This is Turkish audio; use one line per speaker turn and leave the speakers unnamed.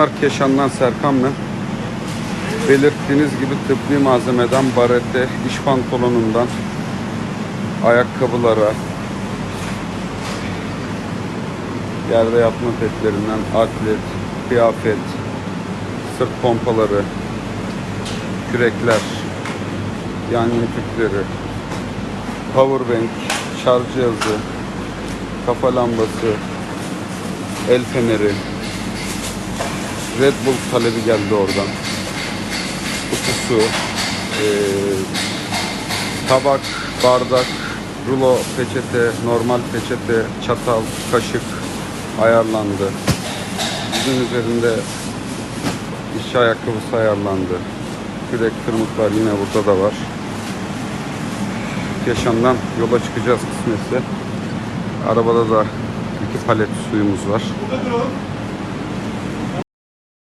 Selamlar Keşan'dan Serkan ben. Belirttiğiniz gibi tıbbi malzemeden barete, iş pantolonundan ayakkabılara, yerde yatma petlerinden atlet, kıyafet, sırt pompaları, kürekler, yangın tüpleri, powerbank, şarj cihazı, kafa lambası, el feneri, Red Bull talebi geldi oradan. Kutusu, eee, tabak, bardak, rulo peçete, normal peçete, çatal, kaşık ayarlandı. Yüzün üzerinde işçi ayakkabısı ayarlandı. Kürek, tırmıklar yine burada da var. Keşan'dan yola çıkacağız kısmetse. Arabada da iki palet suyumuz var.